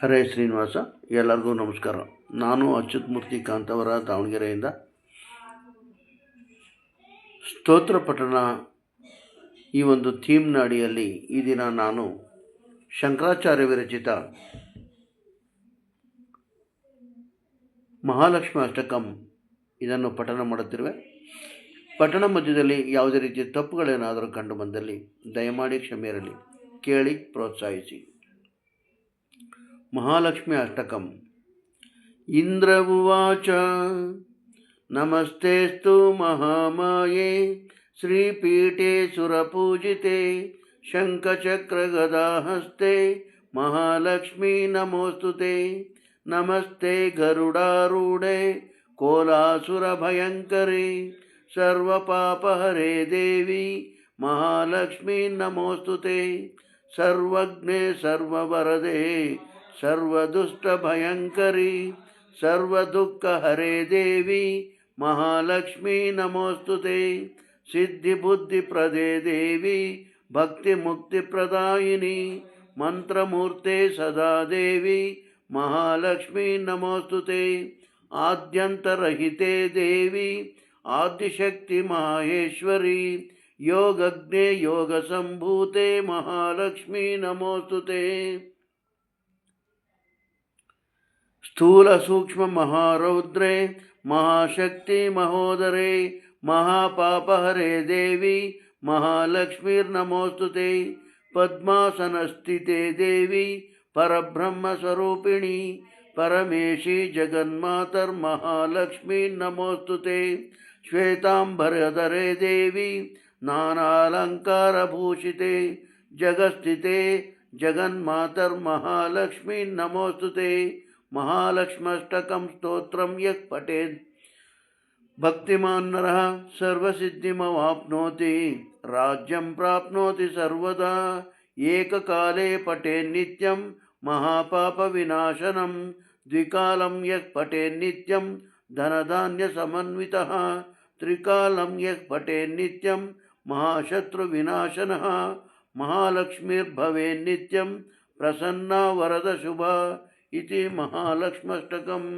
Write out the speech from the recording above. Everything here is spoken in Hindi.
ಹರೇ ಶ್ರೀನಿವಾಸ, ಎಲ್ಲರಿಗೂ ನಮಸ್ಕಾರ. ನಾನು ಅಚ್ಯುತ್ ಮೂರ್ತಿ ಕಾಂತವರ, ದಾವಣಗೆರೆಯಿಂದ. ಸ್ತೋತ್ರ ಪಠಣ ಈ ಒಂದು ಥೀಮ್ನ ಅಡಿಯಲ್ಲಿ ಈ ದಿನ ನಾನು ಶಂಕರಾಚಾರ್ಯ ವಿರಚಿತ ಮಹಾಲಕ್ಷ್ಮಿ ಅಷ್ಟಕಂ ಇದನ್ನು ಪಠಣ ಮಾಡುತ್ತಿರುವೆ. ಪಠಣ ಮಧ್ಯದಲ್ಲಿ ಯಾವುದೇ ರೀತಿಯ ತಪ್ಪುಗಳೇನಾದರೂ ಕಂಡು ಬಂದಲ್ಲಿ ದಯಮಾಡಿ ಕ್ಷಮೆ ಇರಲಿ. ಕೇಳಿ, ಪ್ರೋತ್ಸಾಹಿಸಿ. महालक्ष्मी अष्टकम्। इन्द्र उवाच नमस्तेऽस्तु महामाये श्रीपीठे सुरपूजिते शङ्खचक्रगदाहस्ते, महालक्ष्मी नमोऽस्तु ते। नमस्ते गरुडारूढे, कोलासुरभयङ्करे, सर्वपापहरे देवी, महालक्ष्मी नमोऽस्तु ते। सर्वज्ञे सर्ववरदे సర్వదుష్టభయంకరి సర్వదుఃఖహరే దేవి మహాలక్ష్మీ నమోస్తుతే. సిద్ధిబుద్ధిప్రదే దేవి భక్తిముక్తిప్రదాయిని మంత్రమూర్తే సదాదేవి మహాలక్ష్మీ నమోస్తుతే. ఆద్యంతరహితే దేవి ఆదిశక్తి మహేశ్వరి योगज्ञे योगसम्भूते महालक्ष्मी नमोऽस्तु ते स्थूल सूक्ष्म महारौद्रे स्थूलसूक्ष्ममहारौद्रे महाशक्तिमहोदरे महापापहरे देवी, महालक्ष्मीर्नमोऽस्तु ते, पद्मासनस्थिते देवी, परब्रह्मस्वरूपिणी, परमेशी जगन्मातर्महालक्ष्मीर्नमोऽस्तु ते, श्वेताम्बरधरे देवी, नानालङ्कारभूषिते, जगस्थिते जगन्मातर्महालक्ष्मीर्नमोऽस्तु ते महालक्ष्मष्टकं स्तोत्रं यः पठेत् भक्तिमान् नरः सर्वसिद्धिमवाप्नोति राज्यं प्राप्नोति सर्वदा एककाले पठेन्नित्यं महापापविनाशनं द्विकालं यः पठेन्नित्यं धनधान्यसमन्वितः त्रिकालं यः पठेन्नित्यं महाशत्रुविनाशनः महालक्ष्मीर्भवेन्नित्यं प्रसन्ना वरदशुभा इति महालक्ष्मष्टकम्